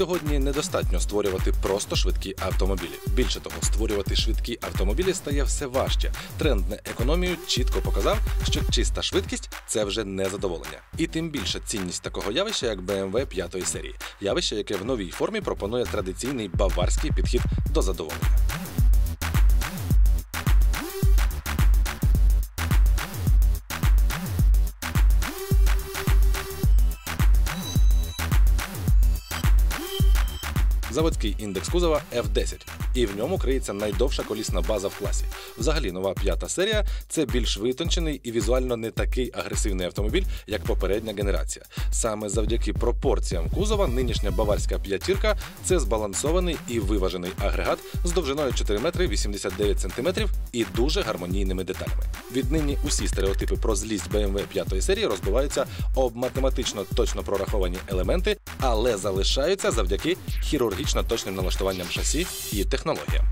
Сьогодні недостатньо створювати просто швидкі автомобілі. Більше того, створювати швидкі автомобілі стає все важче. Тренд на економію чітко показав, що чиста швидкість це вже не задоволення. І тим більше цінність такого явища, як BMW 5 серії, явище, яке в новій формі пропонує традиційний баварський підхід до задоволення. Заводський індекс кузова F10, і в ньому криється найдовша колісна база в класі. Взагалі, нова п'ята серія це більш витончений і візуально не такий агресивний автомобіль, як попередня генерація. Саме завдяки пропорціям кузова нинішня баварська п'ятірка це збалансований і виважений агрегат з довжиною 4 метри 89 сантиметрів і дуже гармонійними деталями. Віднині усі стереотипи про злість BMW 5 серії розбиваються об математично точно прораховані елементи, але залишаються завдяки хірургічно точним налаштуванням шасі і технологіям.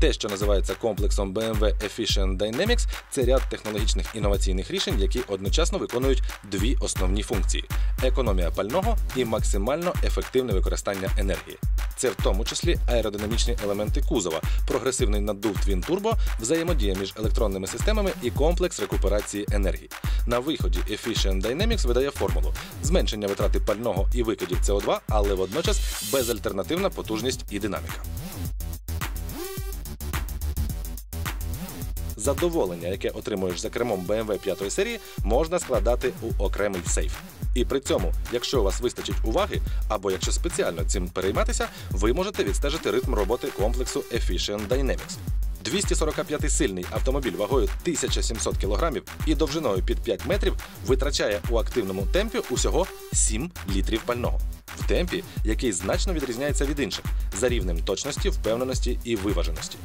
Те, що називається комплексом BMW Efficient Dynamics, це ряд технологічних інноваційних рішень, які одночасно виконують дві основні функції: економія пального і максимально ефективне використання енергії. Це в тому числі аеродинамічні елементи кузова, прогресивний наддув Twin Turbo, взаємодія між електронними системами і комплекс рекуперації енергії. На виході Efficient Dynamics видає формулу зменшення витрати пального і викидів СО2, але водночас безальтернативна потужність і динаміка. Задоволення, яке отримуєш за кермом BMW 5 серії, можна складати у окремий сейф. І при цьому, якщо у вас вистачить уваги, або якщо спеціально цим перейматися, ви можете відстежити ритм роботи комплексу Efficient Dynamics. 245-сильний автомобіль вагою 1700 кг і довжиною під 5 метрів витрачає у активному темпі усього 7 літрів пального. В темпі, який значно відрізняється від інших за рівнем точності, впевненості і виваженості.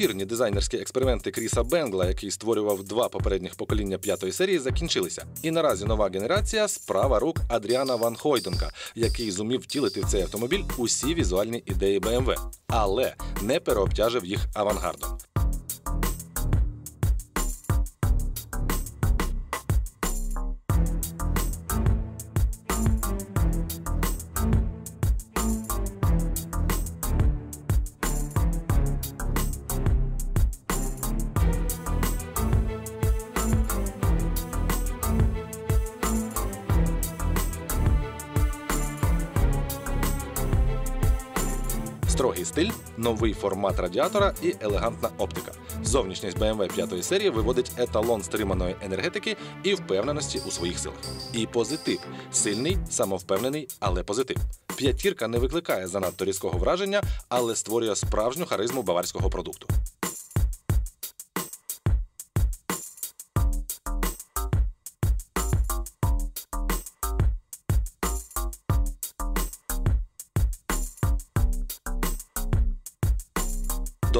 Спірні дизайнерські експерименти Кріса Бенгла, який створював два попередніх покоління п'ятої серії, закінчилися. І наразі нова генерація справа рук Адріана Ван Хойденка, який зумів втілити в цей автомобіль усі візуальні ідеї BMW, але не переобтяжив їх авангардом. Строгий стиль, новий формат радіатора і елегантна оптика. Зовнішність BMW 5 серії виводить еталон стриманої енергетики і впевненості у своїх силах. І позитив сильний, самовпевнений, але позитив. П'ятірка не викликає занадто різкого враження, але створює справжню харизму баварського продукту.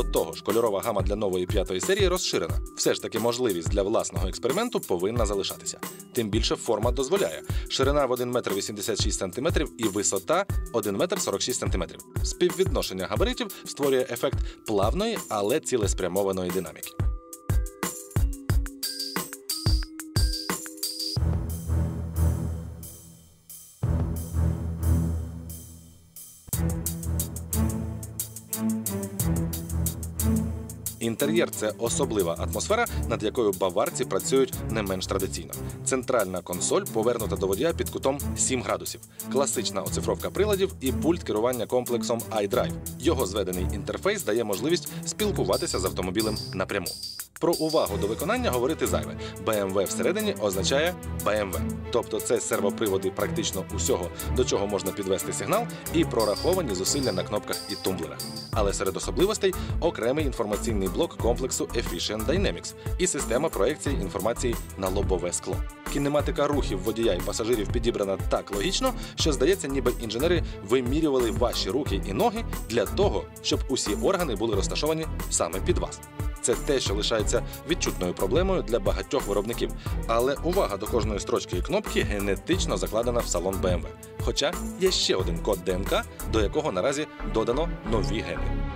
До того ж, кольорова гама для нової п'ятої серії розширена. Все ж таки, можливість для власного експерименту повинна залишатися. Тим більше форма дозволяє. Ширина в 1 метр 86 см і висота 1 метр 46 см. Співвідношення габаритів створює ефект плавної, але цілеспрямованої динаміки. Інтер'єр це особлива атмосфера, над якою баварці працюють не менш традиційно. Центральна консоль повернута до водія під кутом 7 градусів, класична оцифровка приладів і пульт керування комплексом iDrive. Його зведений інтерфейс дає можливість спілкуватися з автомобілем напряму. Про увагу до виконання говорити зайве. BMW всередині означає BMW. Тобто це сервоприводи практично усього, до чого можна підвести сигнал, і прораховані зусилля на кнопках і тумблерах. Але серед особливостей окремий інформаційний блок комплексу Efficient Dynamics і система проекції інформації на лобове скло. Кінематика рухів водія і пасажирів підібрана так логічно, що здається, ніби інженери вимірювали ваші руки і ноги для того, щоб усі органи були розташовані саме під вас. Це те, що лишається відчутною проблемою для багатьох виробників. Але увага до кожної строчки і кнопки генетично закладена в салон BMW. Хоча є ще один код ДНК, до якого наразі додано нові гени.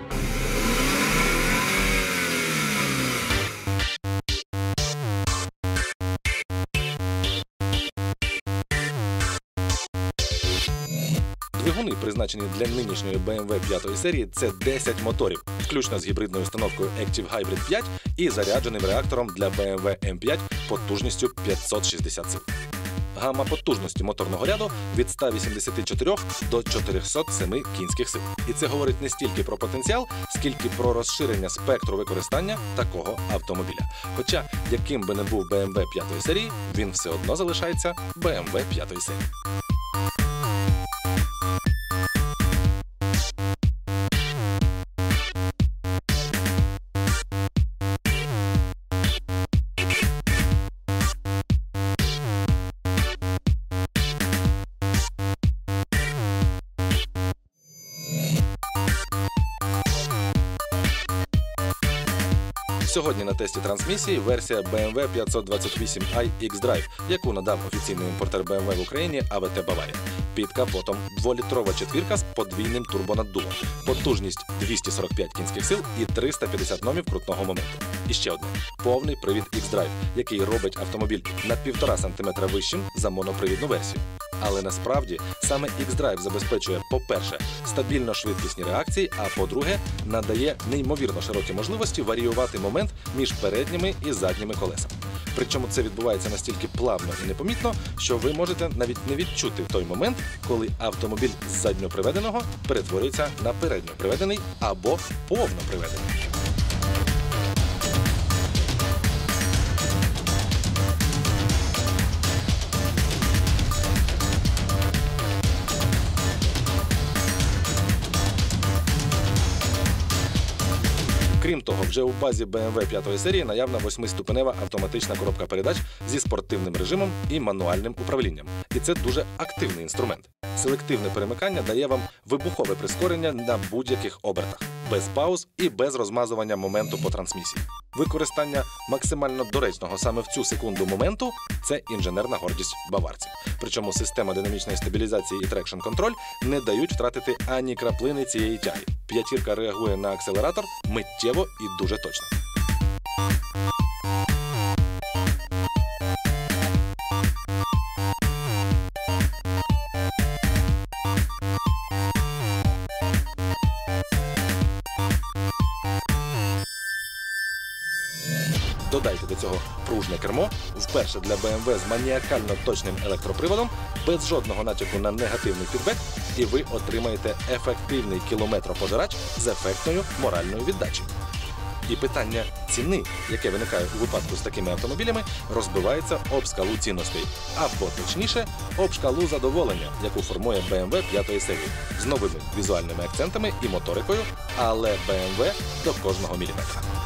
Двигуни, призначені для нинішньої BMW 5 серії, це 10 моторів, включно з гібридною установкою Active Hybrid 5 і зарядженим реактором для BMW M5 потужністю 560 сил. Гамма потужності моторного ряду від 184 до 407 кінських сил. І це говорить не стільки про потенціал, скільки про розширення спектру використання такого автомобіля. Хоча, яким би не був BMW 5 серії, він все одно залишається BMW 5 серії. Сьогодні на тесті трансмісії версія BMW 528i X-Drive, яку надав офіційний імпортер BMW в Україні АВТ Баварія. Під капотом дволітрова четвірка з подвійним турбонаддувом, потужність 245 кінських сил і 350 номів крутного моменту. І ще одне повний привід X-Drive, який робить автомобіль на 1,5 см вищим за монопривідну версію. Але насправді саме X-Drive забезпечує, по-перше, стабільно швидкісні реакції, а по-друге, надає неймовірно широкі можливості варіювати момент між передніми і задніми колесами. Причому це відбувається настільки плавно і непомітно, що ви можете навіть не відчути той момент, коли автомобіль з задньоприведеного перетворюється на передньоприведений або повноприведений. Крім того, вже у базі BMW 5 серії наявна восьмиступенева автоматична коробка передач зі спортивним режимом і мануальним управлінням. І це дуже активний інструмент. Селективне перемикання дає вам вибухове прискорення на будь-яких обертах, без пауз і без розмазування моменту по трансмісії. Використання максимально доречного саме в цю секунду моменту це інженерна гордість баварців. Причому система динамічної стабілізації і трекшн контроль не дають втратити ані краплини цієї тяги. П'ятірка реагує на акселератор миттєво і дуже точно. Додайте до цього пружне кермо, вперше для BMW з маніакально точним електроприводом, без жодного натяку на негативний фідбек, і ви отримаєте ефективний кілометропожирач з ефектною моральною віддачею. І питання ціни, яке виникає у випадку з такими автомобілями, розбивається об скалу цінностей, або точніше, об шкалу задоволення, яку формує BMW 5 серії з новими візуальними акцентами і моторикою, але BMW до кожного міліметра.